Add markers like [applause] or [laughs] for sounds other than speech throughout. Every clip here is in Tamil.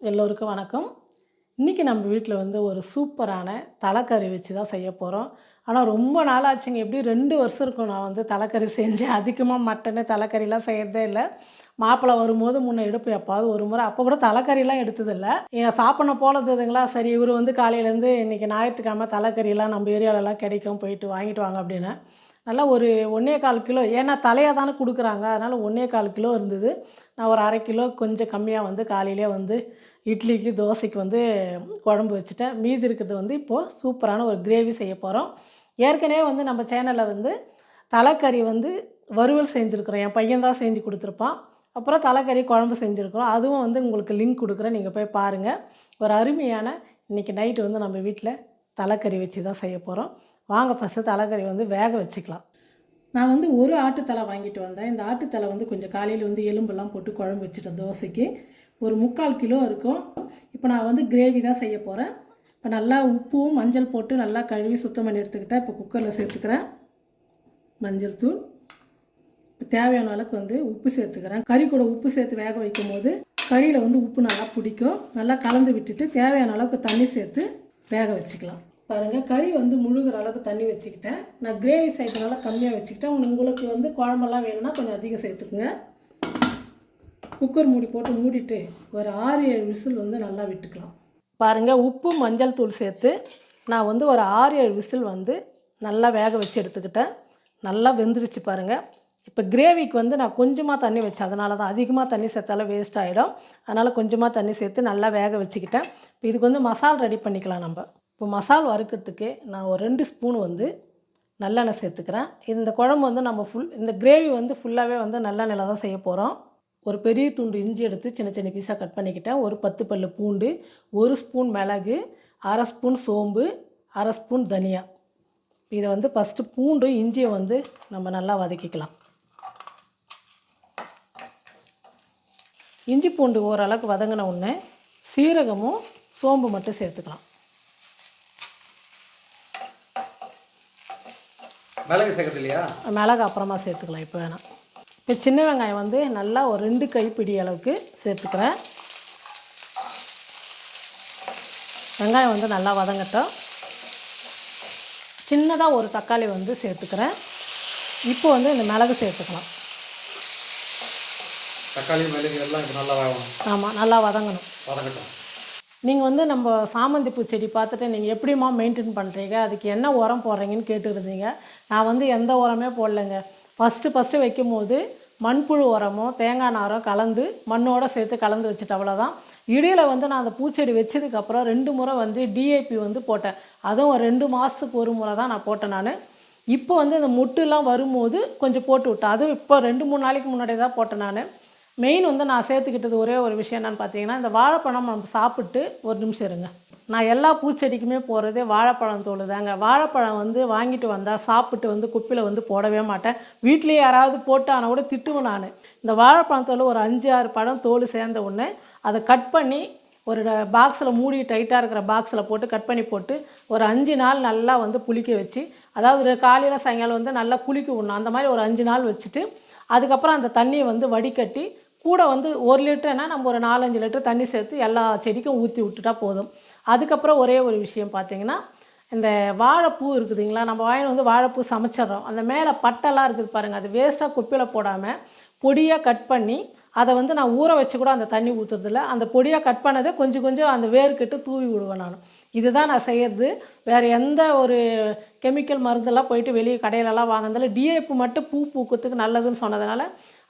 எல்லோருக்கும் வணக்கம். இன்றைக்கி நம்ம வீட்டில் வந்து ஒரு சூப்பரான தலைக்கறி வச்சு தான் செய்ய போகிறோம் ஆனால் ரொம்ப நாள் ஆச்சுங்க எப்படி ரெண்டு வருஷம் இருக்கும் நான் வந்து தலைக்கறி செஞ்சு. அதிகமாக மட்டனு தலைக்கறிலாம் செய்கிறதே இல்லை. மாப்பிள்ளை வரும்போது முன்னே எடுப்பு எப்பாவது ஒரு முறை. அப்போ கூட தலைக்கறிலாம் எடுத்ததில்லை. ஏன் சாப்பிட போலதுங்களா சரி இவர் வந்து காலையிலேருந்து இன்றைக்கி ஞாயிற்றுக்கிழமை தலைக்கறிலாம் நம்ம ஏரியாவிலலாம் கிடைக்கும் போயிட்டு வாங்கிட்டு வாங்க அப்படின்னு. நல்லா ஒரு ஒன்றே கால் கிலோ ஏன்னா தலையாக தானே கொடுக்குறாங்க. அதனால் ஒன்றே கால் கிலோ இருந்தது. நான் ஒரு அரை கிலோ கொஞ்சம் கம்மியாக வந்து காலையிலே வந்து இட்லிக்கு தோசைக்கு வந்து குழம்பு வச்சுட்டேன். மீதி இருக்கிறது வந்து இப்போது சூப்பரான ஒரு கிரேவி செய்ய போகிறோம் ஏற்கனவே வந்து நம்ம சேனலில் வந்து தலைக்கறி வந்து வறுவல் செஞ்சுருக்குறோம். என் பையன் தான் செஞ்சு கொடுத்துருப்பான். அப்புறம் தலைக்கறி குழம்பு செஞ்சுருக்குறோம். அதுவும் வந்து உங்களுக்கு லிங்க் கொடுக்குறேன். நீங்கள் போய் பாருங்கள் ஒரு அருமையான இன்றைக்கி நைட்டு வந்து நம்ம வீட்டில் தலைக்கறி வச்சு தான் செய்ய போகிறோம் வாங்க ஃபஸ்ட்டு தலைக்கறி வந்து வேக வச்சுக்கலாம். நான் வந்து ஒரு ஆட்டுத்தலை வாங்கிட்டு வந்தேன். இந்த ஆட்டுத்தலை வந்து கொஞ்சம் காலையில் வந்து எலும்பெல்லாம் போட்டு குழம்பு வச்சுட்டேன் தோசைக்கு. ஒரு முக்கால் கிலோ இருக்கும். இப்போ நான் வந்து கிரேவி தான் செய்ய போகிறேன் இப்போ நல்லா உப்பும் மஞ்சள் போட்டு நல்லா கழுவி சுத்தம் பண்ணி எடுத்துக்கிட்டேன். இப்போ குக்கரில் சேர்த்துக்கிறேன். மஞ்சள் தூள். இப்போ தேவையான அளவுக்கு வந்து உப்பு சேர்த்துக்கிறேன். கறி கூட உப்பு சேர்த்து வேக வைக்கும் போது கறியில் வந்து உப்பு நல்லா பிடிக்கும். நல்லா கலந்து விட்டுட்டு தேவையான அளவுக்கு தண்ணி சேர்த்து வேக வச்சுக்கலாம். பாருங்கள் கறி வந்து முழுகிற அளவுக்கு தண்ணி வச்சுக்கிட்டேன். நான் கிரேவி செய்கிறதுனால கம்மியாக வச்சுக்கிட்டேன். உங்களுக்கு வந்து குழம்பெல்லாம் வேணும்னா கொஞ்சம் அதிகம் சேர்த்துக்குங்க. குக்கர் மூடி போட்டு மூடிட்டு ஒரு ஆறு ஏழு விசில் வந்து நல்லா விட்டுக்கலாம். பாருங்கள் உப்பு மஞ்சள் தூள் சேர்த்து நான் வந்து ஒரு ஆறு ஏழு விசில் வந்து நல்லா வேக வச்சு எடுத்துக்கிட்டேன். நல்லா வெந்துருச்சு பாருங்கள் இப்போ கிரேவிக்கு வந்து நான் கொஞ்சமாக தண்ணி வச்சேன். அதனால தான் அதிகமாக தண்ணி சேர்த்தாலும் வேஸ்ட் ஆகிடும் அதனால் கொஞ்சமாக தண்ணி சேர்த்து நல்லா வேக வச்சுக்கிட்டேன். இப்போ இதுக்கு வந்து மசால் ரெடி பண்ணிக்கலாம் நம்ம. இப்போ மசால் வறுக்கிறதுக்கு நான் ஒரு ரெண்டு ஸ்பூன் வந்து நல்லெண்ணெய் சேர்த்துக்கிறேன். இந்த குழம்பு வந்து நம்ம ஃபுல் இந்த கிரேவி வந்து ஃபுல்லாகவே வந்து நல்லெண்ணெயில் தான் செய்ய போகிறோம் ஒரு பெரிய துண்டு இஞ்சி எடுத்து சின்ன சின்ன பீஸாக கட் பண்ணிக்கிட்டேன். ஒரு பத்து பல்லு பூண்டு ஒரு ஸ்பூன் மிளகு அரை ஸ்பூன் சோம்பு அரை ஸ்பூன் தனியா. இதை வந்து ஃபஸ்ட்டு பூண்டும் இஞ்சியை வந்து நம்ம நல்லா வதக்கிக்கலாம். இஞ்சி பூண்டு ஓரளவுக்கு வதங்கின உடனே சீரகமும் சோம்பு மட்டும் சேர்த்துக்கலாம். மிளகு சேர்க்கறது இல்லையா மிளகு அப்புறமா சேர்த்துக்கலாம் இப்போ வேணாம். இப்போ சின்ன வெங்காயம் வந்து நல்லா ஒரு ரெண்டு கைப்பிடி அளவுக்கு சேர்த்துக்கிறேன். வெங்காயம் வந்து நல்லா வதங்கட்டும். சின்னதாக ஒரு தக்காளி வந்து சேர்த்துக்கிறேன். இப்போ வந்து இந்த மிளகு சேர்த்துக்கலாம். தக்காளி மிளகு எல்லாம் இப்போ நல்லா வதங்கணும். ஆமாம் நல்லா வதங்கணும். வதங்கட்டும். நீங்கள் வந்து நம்ம சாமந்தி பூ செடி பார்த்துட்டு நீங்கள் எப்படிம்மா மெயின்டைன் பண்ணுறீங்க அதுக்கு என்ன உரம் போடுறீங்கன்னு கேட்டுருந்தீங்க நான் வந்து எந்த உரமே போடலைங்க. ஃபஸ்ட்டு ஃபஸ்ட்டு வைக்கும் போது மண்புழு உரமோ தேங்காய் நாரோ கலந்து மண்ணோடு சேர்த்து கலந்து வச்சுட்டு அவ்வளோதான் இடையில வந்து நான் அந்த பூச்செடி வச்சதுக்கப்புறம் ரெண்டு முறை வந்து டிஏபி வந்து போட்டேன். அதுவும் ஒரு ரெண்டு மாதத்துக்கு ஒரு முறை தான் நான் போட்டேன் நான். இப்போ வந்து அந்த முட்டுலாம் வரும்போது கொஞ்சம் போட்டு விட்டேன். அதுவும் இப்போ ரெண்டு மூணு நாளைக்கு முன்னாடி தான் போட்டேன் நான். மெயின் வந்து நான் சேர்த்துக்கிட்டது ஒரே ஒரு விஷயம் என்னென்னு பார்த்தீங்கன்னா இந்த வாழைப்பழம் நம்ம சாப்பிட்டு ஒரு நிமிஷம் இருங்க. நான் எல்லா பூச்செடிக்குமே போகிறதே வாழைப்பழம் தோல் தாங்க. வாழைப்பழம் வந்து வாங்கிட்டு வந்தால் சாப்பிட்டு வந்து குப்பையில் வந்து போடவே மாட்டேன். வீட்டிலே யாராவது போட்டானா கூட திட்டுவேன் நான். இந்த வாழைப்பழம் தோல் ஒரு அஞ்சு ஆறு பழம் தோல் சேர்ந்த உடனே அதை கட் பண்ணி ஒரு பாக்ஸில் மூடி டைட்டாக இருக்கிற பாக்ஸில் போட்டு கட் பண்ணி போட்டு ஒரு அஞ்சு நாள் நல்லா வந்து புளிக்க வச்சு அதாவது காலையில் சாயங்காலம் வந்து நல்லா குளிக்க விடணும். அந்த மாதிரி ஒரு அஞ்சு நாள் வச்சுட்டு அதுக்கப்புறம் அந்த தண்ணியை வந்து வடிகட்டி கூட வந்து ஒரு லிட்டர்னா நம்ம ஒரு நாலஞ்சு லிட்டர் தண்ணி சேர்த்து எல்லா செடிக்கும் ஊற்றி விட்டுட்டா போதும். அதுக்கப்புறம் ஒரே ஒரு விஷயம் பார்த்தீங்கன்னா இந்த வாழைப்பூ இருக்குதுங்களா? நம்ம வாயில் வந்து வாழைப்பூ சமைச்சிட்றோம். அந்த மேலே பட்டெல்லாம் இருக்குது பாருங்கள் அது வேஸ்ட்டாக குப்பையில் போடாமல் பொடியாக கட் பண்ணி அதை வந்து நான் ஊற வச்சு கூட அந்த தண்ணி ஊற்றுறதில்ல அந்த பொடியாக கட் பண்ணதை கொஞ்சம் கொஞ்சம் அந்த வேர்க்கிட்டு தூவி விடுவேன் நான். இதுதான் நான் செய்யறது. வேறு எந்த ஒரு கெமிக்கல் மருந்தெல்லாம் போயிட்டு வெளியே கடையிலலாம் வாங்கினதில்ல டிஏபி மட்டும் பூ பூக்கிறதுக்கு நல்லதுன்னு சொன்னதுனால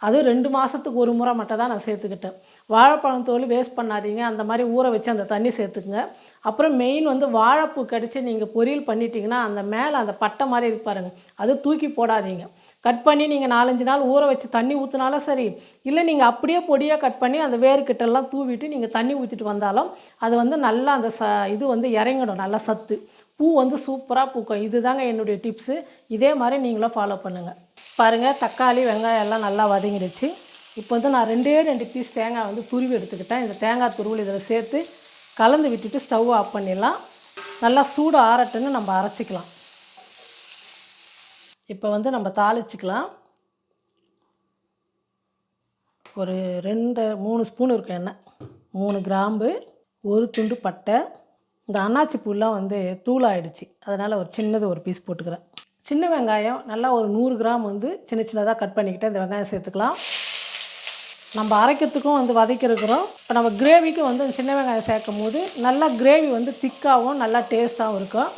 அதுவும் ரெண்டு மாதத்துக்கு ஒரு முறை மட்டும் தான் நான் சேர்த்துக்கிட்டேன். வாழைப்பழம் தோல் வேஸ்ட் பண்ணாதீங்க. அந்த மாதிரி ஊற வச்சு அந்த தண்ணி சேர்த்துக்குங்க. அப்புறம் மெயின் வந்து வாழைப்பூ கடிச்சு நீங்கள் பொரியல் பண்ணிட்டீங்கன்னா அந்த மேலே அந்த பட்டை மாதிரி இருப்பாருங்க அது தூக்கி போடாதீங்க. கட் பண்ணி நீங்கள் நாலஞ்சு நாள் ஊற வச்சு தண்ணி ஊற்றினாலும் சரி இல்லை நீங்கள் அப்படியே பொடியாக கட் பண்ணி அந்த வேர்க்கிட்டெல்லாம் தூவிட்டு நீங்கள் தண்ணி ஊற்றிட்டு வந்தாலும் அது வந்து நல்லா அந்த ச இது வந்து இறங்கிடும். நல்லா சத்து. பூ வந்து சூப்பராக பூக்கும். இதுதாங்க என்னுடைய டிப்ஸு இதே மாதிரி நீங்களும் ஃபாலோ பண்ணுங்கள் பாருங்கள் தக்காளி வெங்காயம் எல்லாம் நல்லா வதங்கிடுச்சு. இப்போ வந்து நான் ரெண்டே ரெண்டு பீஸ் தேங்காய் வந்து துருவி எடுத்துக்கிட்டேன். இந்த தேங்காய் துருவல் இதில் சேர்த்து கலந்து விட்டுட்டு ஸ்டவ் ஆஃப் பண்ணிடலாம். நல்லா சூடு ஆறட்டுன்னு நம்ம அரைச்சிக்கலாம். இப்போ வந்து நம்ம தாளிச்சிக்கலாம். ஒரு ரெண்டு மூணு ஸ்பூன் இருக்கும் எண்ணெய். மூணு கிராம்பு ஒரு துண்டு பட்டை. இந்த அன்னாச்சி பூலாம் வந்து தூளாயிடுச்சு. அதனால் ஒரு சின்னது ஒரு பீஸ் போட்டுக்கிறேன். சின்ன வெங்காயம் நல்லா ஒரு நூறு கிராம் வந்து சின்ன சின்னதாக கட் பண்ணிக்கிட்டு இந்த வெங்காயம் சேர்த்துக்கலாம். நம்ம அரைக்கிறதுக்கும் வந்து வதக்கிருக்கிறோம் இப்போ நம்ம கிரேவிக்கும் வந்து சின்ன வெங்காயம் சேர்க்கும் போது நல்லா கிரேவி வந்து திக்காகவும் நல்லா டேஸ்ட்டாகவும் இருக்கும்.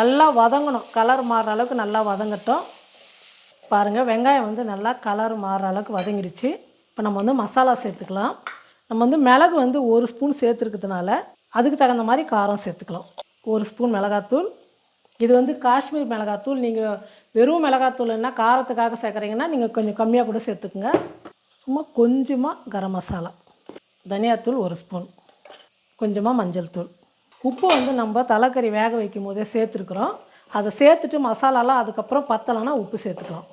நல்லா வதங்கணும். கலர் மாறுற அளவுக்கு நல்லா வதங்கட்டும். பாருங்கள் வெங்காயம் வந்து நல்லா கலர் மாறுற அளவுக்கு வதங்கிடுச்சு இப்போ நம்ம வந்து மசாலா சேர்த்துக்கலாம். நம்ம வந்து மிளகு வந்து ஒரு ஸ்பூன் சேர்த்துருக்கிறதுனால அதுக்கு தகுந்த மாதிரி காரம் சேர்த்துக்கலாம். ஒரு ஸ்பூன் மிளகாத்தூள் இது வந்து காஷ்மீர் மிளகாத்தூள். நீங்கள் வெறும் மிளகாத்தூள்னா காரத்துக்காக சேர்க்குறீங்கன்னா நீங்கள் கொஞ்சம் கம்மியாக கூட சேர்த்துக்குங்க. சும்மா கொஞ்சமாக கரம் மசாலா. தனியாத்தூள் ஒரு ஸ்பூன். கொஞ்சமாக மஞ்சள் தூள். உப்பு வந்து நம்ம தலைக்கறி வேக வைக்கும் போதே சேர்த்துருக்குறோம். அதை சேர்த்துட்டு மசாலாலாம் அதுக்கப்புறம் பத்தலைன்னா உப்பு சேர்த்துக்கலாம்.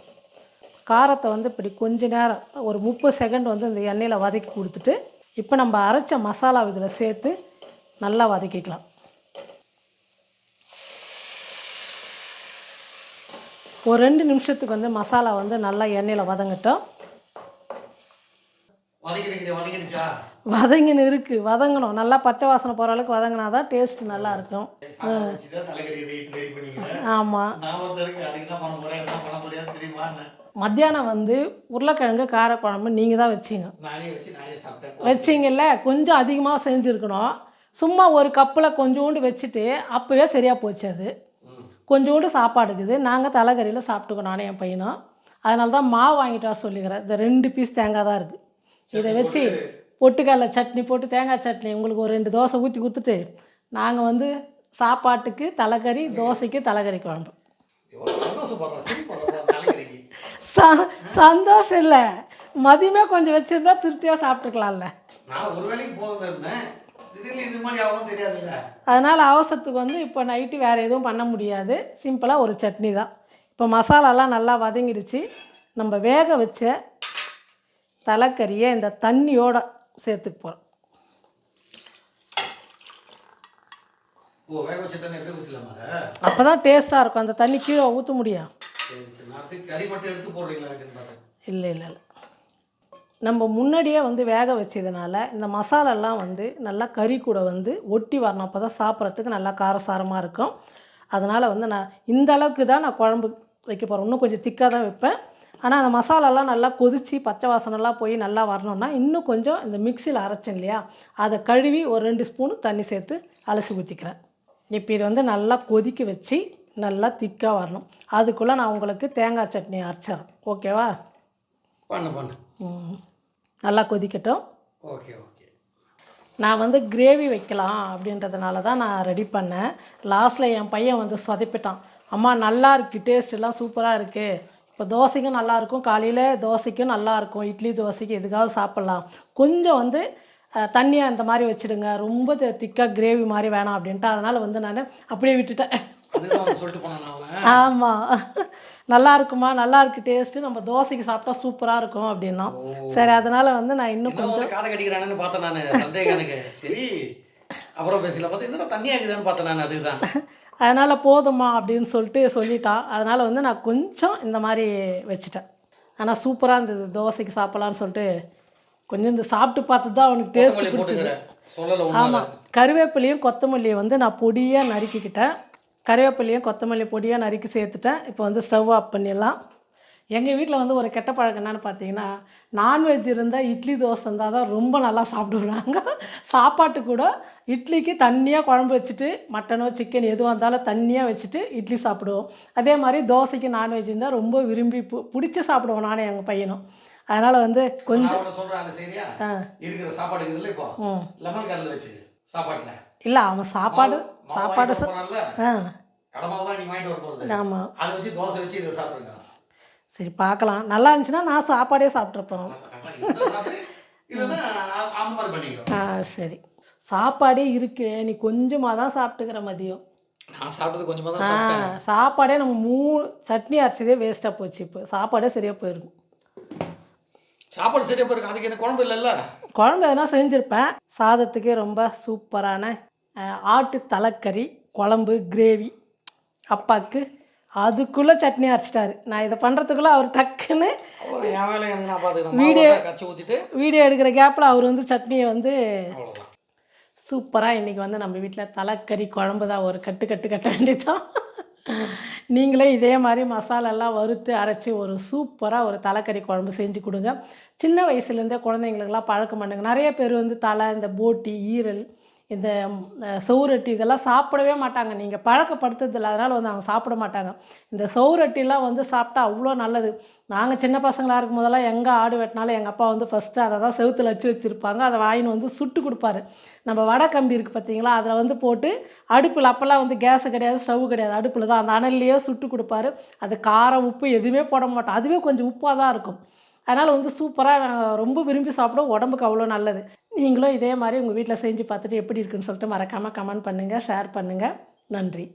காரத்தை வந்து இப்படி கொஞ்ச நேரம் ஒரு முப்பது செகண்ட் வந்து இந்த எண்ணெயில் வதக்கி கொடுத்துட்டு இப்போ நம்ம அரைச்ச மசாலா இதில் சேர்த்து நல்லா வதக்கிக்கலாம். ஒரு ரெண்டு நிமிஷத்துக்கு வந்து மசாலா வந்து நல்லா எண்ணெயில் வதங்கட்டும். வதங்கின்னு இருக்குது வதங்கணும். நல்லா பச்சை வாசனை போகிற அளவுக்கு வதங்கினா தான் டேஸ்ட் நல்லா இருக்கும். ஆமாம் மத்தியானம் வந்து உருளைக்கிழங்கு காரக்குழம்பு நீங்கள் தான் வச்சிங்க. வச்சிங்கல்ல கொஞ்சம் அதிகமாக செஞ்சுருக்கணும். சும்மா ஒரு கப்பில் கொஞ்சோண்டு வச்சுட்டு அப்போவே சரியாக போச்சு அது. கொஞ்சோண்டு சாப்பாடுக்குது நாங்கள் தலைக்கறியில் சாப்பிட்டுக்கோ நானே என் பையனும். அதனால தான் மாவு வாங்கிட்டு வர சொல்லிக்கிறேன். இந்த ரெண்டு பீஸ் தேங்காய் தான் இருக்குது இதை வச்சு பொட்டுக்கடலை சட்னி போட்டு தேங்காய் சட்னி உங்களுக்கு ஒரு ரெண்டு தோசை ஊற்றி கொடுத்துட்டு நாங்கள் வந்து சாப்பாட்டுக்கு தலைக்கறி தோசைக்கு தலைக்கறி குழம்பு. ச சந்தோஷம் இல்லை. மதியமே கொஞ்சம் வச்சுருந்தா திருப்தியாக சாப்பிட்டுக்கலாம்ல. நான் ஒரு வேலைக்கு போகிறது இருந்தேன். அதனால் அவசரத்துக்கு வந்து இப்போ நைட்டு வேறு எதுவும் பண்ண முடியாது. சிம்பிளாக ஒரு சட்னி தான். இப்போ மசாலாலாம் நல்லா வதங்கிடுச்சு. நம்ம வேக வச்ச தலைக்கறியை இந்த தண்ணியோட சேர்த்துக்க போகிறோம் அப்போ தான் டேஸ்ட்டாக இருக்கும். அந்த தண்ணி கீழே ஊற்ற முடியும். இல்லை இல்லை இல்லை. நம்ம முன்னாடியே வந்து வேக வச்சதுனால இந்த மசாலாலாம் வந்து நல்லா கறி கூட வந்து ஒட்டி வரணும். அப்போ தான் சாப்பிட்றதுக்கு நல்லா காரசாரமாக இருக்கும். அதனால் வந்து நான் இந்த அளவுக்கு தான் நான் குழம்பு வைக்க போகிறேன் இன்னும் கொஞ்சம் திக்காக தான் வைப்பேன். ஆனால் அந்த மசாலாலாம் நல்லா கொதித்து பச்சை வாசனைலாம் போய் நல்லா வரணும்னா இன்னும் கொஞ்சம் இந்த மிக்சியில் அரைச்சேன் இல்லையா? அதை கழுவி ஒரு ரெண்டு ஸ்பூன் தண்ணி சேர்த்து அலசி ஊற்றிக்கிறேன் இப்போ இது வந்து நல்லா கொதிக்க வச்சு நல்லா திக்காக வரணும். அதுக்குள்ளே நான் உங்களுக்கு தேங்காய் சட்னி அரைச்சிட்றேன். ஓகேவா? பண்ணு பண்ணு. ம். நல்லா கொதிக்கட்டும். Okay okay. நான் வந்து கிரேவி வைக்கலாம் அப்படின்றதுனால தான் நான் ரெடி பண்ணேன். லாஸ்ட்டில் என் பையன் வந்து சொதப்பிட்டான். அம்மா நல்லா இருக்கு டேஸ்ட் எல்லாம் சூப்பராக இருக்குது இப்போ தோசைக்கும் நல்லா இருக்கும் காலையில் தோசைக்கும் நல்லா இருக்கும் இட்லி தோசைக்கு எதுக்காவது சாப்பிட்லாம். கொஞ்சம் வந்து அஹ், தண்ணியாக இந்த மாதிரி வச்சுடுங்க. ரொம்ப திக்காக கிரேவி மாதிரி வேணாம் அப்படின்ட்டு. அதனால் வந்து நான் அப்படியே விட்டுட்டேன். ஆமாம் நல்லா இருக்குமா? நல்லா இருக்கு டேஸ்ட்டு நம்ம தோசைக்கு சாப்பிட்டா சூப்பராக இருக்கும் அப்படின்னா. சரி அதனால் வந்து நான் இன்னும் கொஞ்சம் காதை கடிக்கிறானு பார்த்தேன் நான். சந்தேகம் எனக்கு. சரி. அப்புறம் பேசல. பார்த்தா என்னடா தண்ணியா இருக்குதுன்னு பார்த்தேன் நான் அதுதான். [laughs] அதனால் போதுமா அப்படின்னு சொல்லிட்டு சொல்லிட்டான் அதனால் வந்து நான் கொஞ்சம் இந்த மாதிரி வச்சுட்டேன். ஆனால் சூப்பராக இருந்தது. தோசைக்கு சாப்பிட்லான்னு சொல்லிட்டு கொஞ்சம் இந்த சாப்பிட்டு பார்த்து தான் அவனுக்கு டேஸ்ட் பிடிச்சது. ஆமாம் கருவேப்பிலையும் கொத்தமல்லியை வந்து நான் பொடியாக நறுக்கிக்கிட்டேன். கருவேப்பிலையும் கொத்தமல்லி பொடியாக நறுக்கி சேர்த்துட்டேன். இப்போ வந்து ஸ்டவ் ஆஃப் பண்ணிடலாம். எங்கள் வீட்டில் வந்து ஒரு கெட்ட பழக்கம் என்னென்னு பார்த்தீங்கன்னா நான்வெஜ் இருந்தால் இட்லி தோசை இருந்தால் தான் ரொம்ப நல்லா சாப்பிடுவாங்க. சாப்பாட்டு கூட இட்லிக்கு தண்ணியாக குழம்பு வச்சுட்டு மட்டனோ சிக்கன் எதுவாக இருந்தாலும் தண்ணியாக வச்சுட்டு இட்லி சாப்பிடுவோம். அதே மாதிரி தோசைக்கு நான்வெஜ் இருந்தால் ரொம்ப விரும்பி பு- பிடிச்சி சாப்பிடுவோம் நானே எங்கள் பையனும். அதனால் வந்து கொஞ்சம் சொல்கிறேன் சாப்பாடு இல்லை அவன் சாப்பாடு சாப்பாடு ஆ. ஆமாம் அதை வச்சு தோசை வச்சு இதை சாப்பிடுங்க. சரி பார்க்கலாம். நல்லா இருந்துச்சுன்னா நான் சாப்பாடே சாப்பிட்ருப்பேன் இதை சாப்பிடு இல்லைன்னா ஆ- சரி. சாப்பாடே இருக்கு. நீ கொஞ்சமாக தான் சாப்பிட்டுக்கிற மதியம். நான் சாப்பிட்டது கொஞ்சமாக ஆ தான் சாப்பாடே நம்ம மூணு சட்னி அரைச்சதே வேஸ்ட்டாக போச்சு இப்போ. சாப்பாடே சரியாக போயிருக்கும் சாப்பாடு சரியா போயிருக்கு. அதுக்கு என்ன குழம்பு இல்லைல்ல? குழம்பு எதனா செஞ்சுருப்பேன். சாதத்துக்கு ரொம்ப சூப்பரான ஆட்டு தலைக்கறி குழம்பு கிரேவி அப்பாவுக்கு அதுக்குள்ளே சட்னி அரைச்சிட்டாரு. நான் இதை பண்ணுறதுக்குள்ளே அவர் டக்குன்னு வீடியோ- வீடியோ எடுக்கிற கேப்பில் அவர் வந்து சட்னியை வந்து சூப்பராக இன்றைக்கி வந்து நம்ம வீட்டில் தலைக்கறி குழம்பு தான் ஒரு கட்டு கட்டு கட்ட வேண்டியதான் நீங்களே இதே மாதிரி மசாலாலாம் வறுத்து அரைச்சி ஒரு சூப்பராக ஒரு தலைக்கறி குழம்பு செஞ்சு கொடுங்க. சின்ன வயசுலேருந்தே குழந்தைங்களுக்கெல்லாம் பழக்கம் பண்ணுங்க. நிறைய பேர் வந்து தலை இந்த போட்டி ஈரல் இந்த ம், சவுரொட்டி இதெல்லாம் சாப்பிடவே மாட்டாங்க. நீங்கள் பழக்கப்படுத்துறதில்ல. அதனால் வந்து அவங்க சாப்பிட மாட்டாங்க. இந்த சவுரொட்டிலாம் வந்து சாப்பிட்டா அவ்வளோ நல்லது. நாங்கள் சின்ன பசங்களாக இருக்கும் போதெல்லாம் எங்கே ஆடு வெட்டினாலும் எங்கள் அப்பா வந்து ஃபஸ்ட்டு அதை தான் செவுத்துல அடிச்சு வச்சுருப்பாங்க. அதை வாங்கின்னு வந்து சுட்டு கொடுப்பாரு. நம்ம வடை கம்பி இருக்குது பார்த்தீங்களா? அதில் வந்து போட்டு அடுப்பில் அப்போல்லாம் வந்து கேஸு கிடையாது ஸ்டவ் கிடையாது. அடுப்பில் தான் அந்த அனல்லையே சுட்டு கொடுப்பாரு. அது காரம் உப்பு எதுவுமே போட மாட்டோம். அதுவே கொஞ்சம் உப்பாக தான் இருக்கும். அதனால் வந்து சூப்பராக நாங்கள் ரொம்ப விரும்பி சாப்பிடுவோம். உடம்புக்கு அவ்வளோ நல்லது. நீங்களும் இதே மாதிரி உங்கள் வீட்டில் செஞ்சு பார்த்துட்டு எப்படி இருக்குன்னு சொல்லிட்டு மறக்காமல் கமெண்ட் பண்ணுங்கள் ஷேர் பண்ணுங்கள் நன்றி.